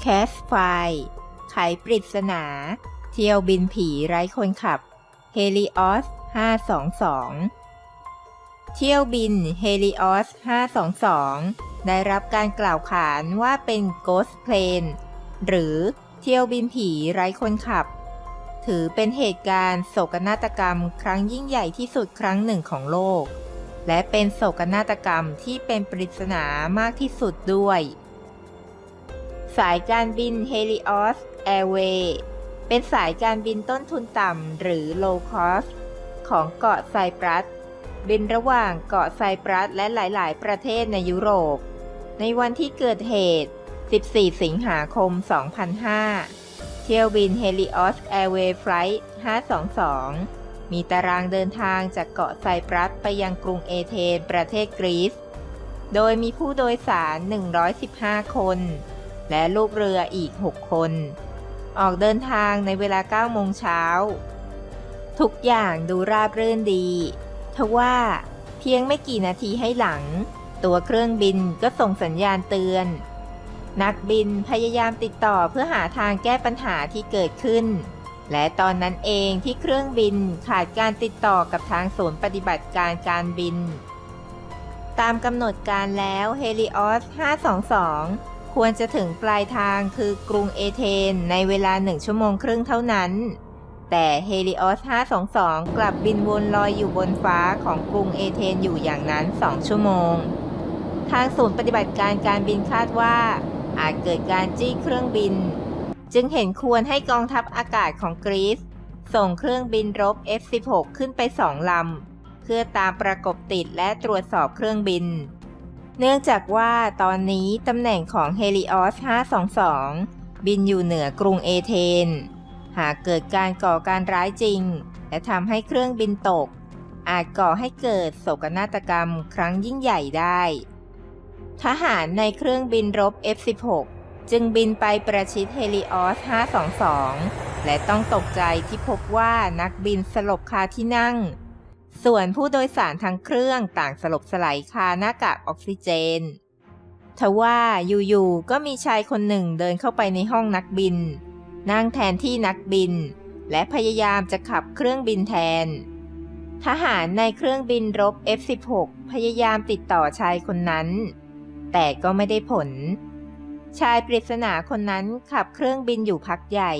แคสไฟไขปริศนา เที่ยวบินผีไร้คนขับ เฮลิออส 522 เที่ยวบินเฮลิออส 522 ได้รับการกล่าวขานว่าเป็น Ghost Plane หรือเที่ยวบินผีไร้คนขับ ถือเป็นเหตุการณ์โศกนาฏกรรมครั้งยิ่งใหญ่ที่สุดครั้งหนึ่งของโลก และเป็นโศกนาฏกรรมที่เป็นปริศนามากที่สุดด้วย สายการบิน Helios Airway เป็นสายการบินต้นทุนต่ำหรือ low cost ของเกาะไซปรัส บินระหว่างเกาะไซปรัสและหลาย ๆ ประเทศในยุโรป ในวันที่เกิดเหตุ 14 สิงหาคม 2005 เที่ยวบิน Helios Airway Flight 522 มีตารางเดินทางจากเกาะไซปรัสไปยังกรุงเอเธนประเทศกรีซ โดยมีผู้โดยสาร 115 คน และลูกเรืออีก 6 คน ออกเดินทางในเวลา9โมงเช้า ทุกอย่างดูราบรื่นดี ทว่าเพียงไม่กี่นาทีให้หลัง ตัวเครื่องบินก็ส่งสัญญาณเตือน นักบินพยายามติดต่อเพื่อหาทางแก้ปัญหาที่เกิดขึ้น และตอนนั้นเองที่เครื่องบินขาดการติดต่อกับทางศูนย์ปฏิบัติการการบิน ตามกำหนดการแล้วเฮลิออส 522 ควรจะถึงปลายทางคือกรุงเอเธนในเวลาหนึ่งชั่วโมงครึ่งเท่านั้น แต่เฮลิออส 522 กลับบินวนลอยอยู่บนฟ้าของกรุงเอเธนอยู่อย่างนั้น 2 ชั่วโมง ทางศูนย์ปฏิบัติการการบินคาดว่า อาจเกิดการจี้เครื่องบิน จึงเห็นควรให้กองทัพอากาศของกรีซส่งเครื่องบินรบ F-16 ขึ้นไปสองลำ เพื่อตามประกบติดและตรวจสอบเครื่องบิน เนื่องจากว่าตอนนี้ตำแหน่งของเฮลิออส 522 บินอยู่เหนือกรุงเอเธน หากเกิดการก่อการร้ายจริง และทำให้เครื่องบินตก อาจก่อให้เกิดโศกนาฏกรรมครั้งยิ่งใหญ่ได้ ทหารในเครื่องบินรบ F-16 จึงบินไปประชิดเฮลิออส 522 และต้องตกใจที่พบว่านักบินสลบคาที่นั่ง ส่วนผู้โดยสารทั้งเครื่องต่างสลบสลายคาหน้ากากออกซิเจนทว่าอยู่ๆก็มีชายคนหนึ่งเดินเข้าไปในห้องนักบิน นั่งแทนที่นักบิน และพยายามจะขับเครื่องบินแทน ทหารในเครื่องบินรบ F-16 พยายามติดต่อชายคนนั้น แต่ก็ไม่ได้ผล ชายปริศนาคนนั้นขับเครื่องบินอยู่พักใหญ่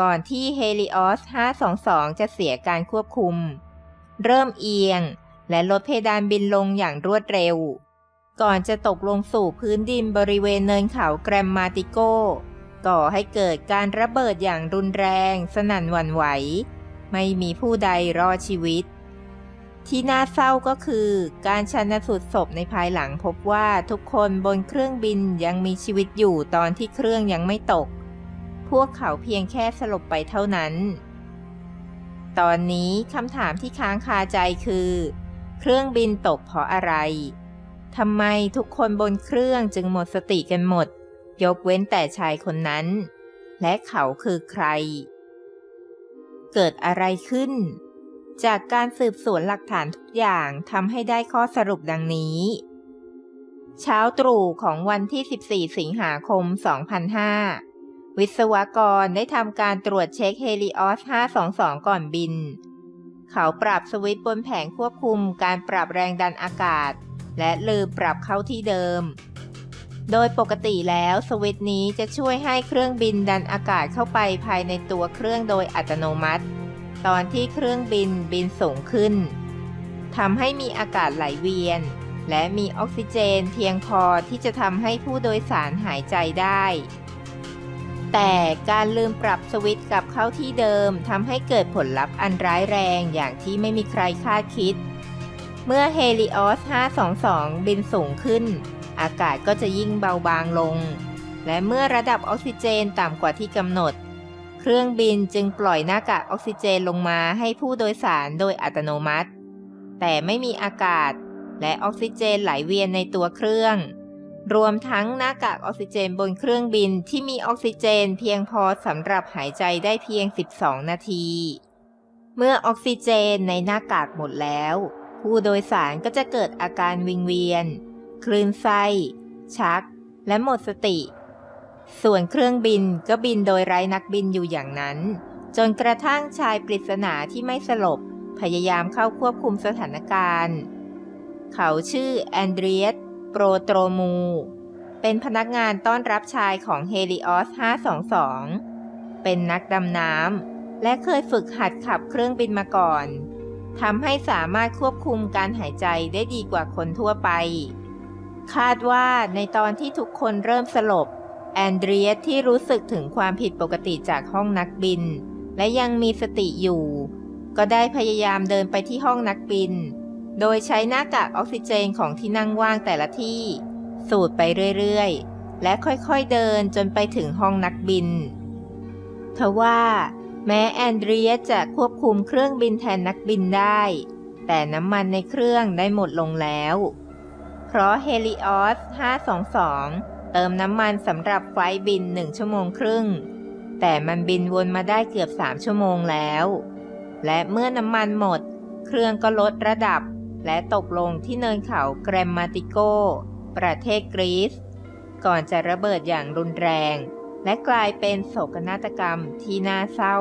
ก่อนที่เฮลิออส 522 จะเสียการควบคุม เริ่มเอียง และลดเพดานบินลงอย่างรวดเร็ว ก่อนจะตกลงสู่พื้นดินบริเวณเนินเขาแกรมมาติโก ก่อให้เกิดการระเบิดอย่างรุนแรง สนั่นหวั่นไหว ไม่มีผู้ใดรอดชีวิต ที่น่าเศร้าก็คือ การชันสูตรศพในภายหลังพบว่าทุกคนบนเครื่องบินยังมีชีวิตอยู่ตอนที่เครื่องยังไม่ตก พวกเขาเพียงแค่สลบไปเท่านั้น ตอนนี้คำถามที่ค้างคาใจคือ เครื่องบินตกเพราะอะไรทำไมทุกคนบนเครื่องจึงหมดสติกันหมด ยกเว้นแต่ชายคนนั้น และเขาคือใคร เกิดอะไรขึ้น จากการสืบสวนหลักฐานทุกอย่างทำให้ได้ข้อสรุปดังนี้ เช้าตรู่ของวันที่ 14 สิงหาคม 2005 วิศวกรได้ทำการตรวจเช็คเฮลิออส 522 ก่อนบิน เขาปรับสวิตช์บนแผงควบคุมการปรับแรงดันอากาศ และลืมปรับเข้าที่เดิม โดยปกติแล้วสวิตช์นี้จะช่วยให้เครื่องบินดันอากาศเข้าไปภายในตัวเครื่องโดยอัตโนมัติ ตอนที่เครื่องบินบินสูงขึ้นทำให้มีอากาศไหลเวียน และมีออกซิเจนเพียงพอที่จะทำให้ผู้โดยสารหายใจได้ แต่การลืมปรับสวิตช์กลับเข้าที่เดิมทำให้เกิดผลลัพธ์อันร้ายแรงอย่างที่ไม่มีใครคาดคิด เมื่อเฮลิออส522 บินสูงขึ้น อากาศก็จะยิ่งเบาบางลง และเมื่อระดับออกซิเจนต่ำกว่าที่กำหนด เครื่องบินจึงปล่อยหน้ากากออกซิเจนลงมาให้ผู้โดยสารโดยอัตโนมัติ แต่ไม่มีอากาศ และออกซิเจนไหลเวียนในตัวเครื่อง รวมทั้งหน้ากากออกซิเจนบนเครื่องบินที่มีออกซิเจนเพียงพอสำหรับหายใจได้เพียง 12 นาที เมื่อออกซิเจนในหน้ากากหมดแล้ว ผู้โดยสารก็จะเกิดอาการวิงเวียน คลื่นไส้ ชัก และหมดสติ ส่วนเครื่องบินก็บินโดยไร้นักบินอยู่อย่างนั้น จนกระทั่งชายปริศนาที่ไม่สลบ พยายามเข้าควบคุมสถานการณ์ เขาชื่อแอนเดรียส โปรโตรมู เป็นพนักงานต้อนรับชายของเฮลิออส 522 เป็นนักดำน้ำ และเคยฝึกหัดขับเครื่องบินมาก่อนทำให้สามารถควบคุมการหายใจได้ดีกว่าคนทั่วไป คาดว่าในตอนที่ทุกคนเริ่มสลบ แอนเดรียสที่รู้สึกถึงความผิดปกติจากห้องนักบิน และยังมีสติอยู่ ก็ได้พยายามเดินไปที่ห้องนักบิน โดยใช้หน้ากากออกซิเจนของที่นั่งว่างแต่ละที่ สูดไปเรื่อยๆ และค่อยๆเดินจนไปถึงห้องนักบิน ทว่าแม้แอนเดรียสจะควบคุมเครื่องบินแทนนักบินได้ แต่น้ำมันในเครื่องได้หมดลงแล้ว เพราะเฮลิออส 522 เติมน้ำมันสำหรับไฟบิน1ชั่วโมงครึ่ง แต่มันบินวนมาได้เกือบ 3 ชั่วโมงแล้ว และเมื่อน้ำมันหมด เครื่องก็ลดระดับ และตกลงที่เนินเขาแกรมมาติโก ประเทศกรีซ ก่อนจะระเบิดอย่างรุนแรง และกลายเป็นโศกนาฏกรรมที่น่าเศร้า